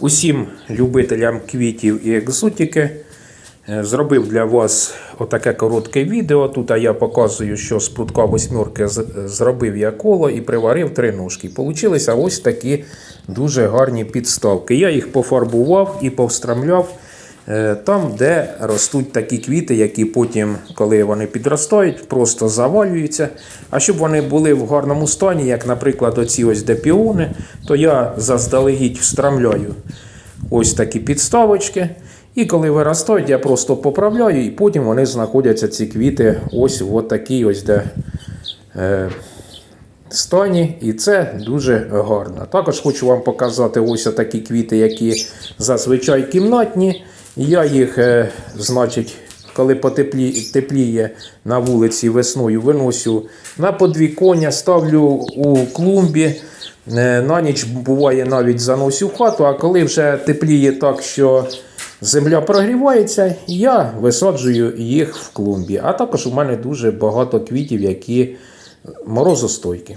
Усім любителям квітів і екзотики е, зробив для вас отаке коротке відео. Тут я показую, що з прутка восьмерки зробив я коло і приварив три ножки. Получилися ось такі дуже гарні підставки. Я їх пофарбував і повстрамляв там, де ростуть такі квіти, які потім, коли вони підростають, просто завалюються. А щоб вони були в гарному стані, як, наприклад, оці ось депіони, то я заздалегідь встрамляю ось такі підставочки. І коли виростають, я просто поправляю, і потім вони знаходяться, ці квіти, ось в такій ось де. Е, стані, і це дуже гарно. Також хочу вам показати ось такі квіти, які зазвичай кімнатні. Я їх, е, значить, коли потеплі, тепліє на вулиці весною, виносю на подвіконня, ставлю у клумбі. Е, На ніч буває навіть заносю в хату, а коли вже тепліє так, що земля прогрівається, я висаджую їх в клумбі. А також у мене дуже багато квітів, які морозостойкі.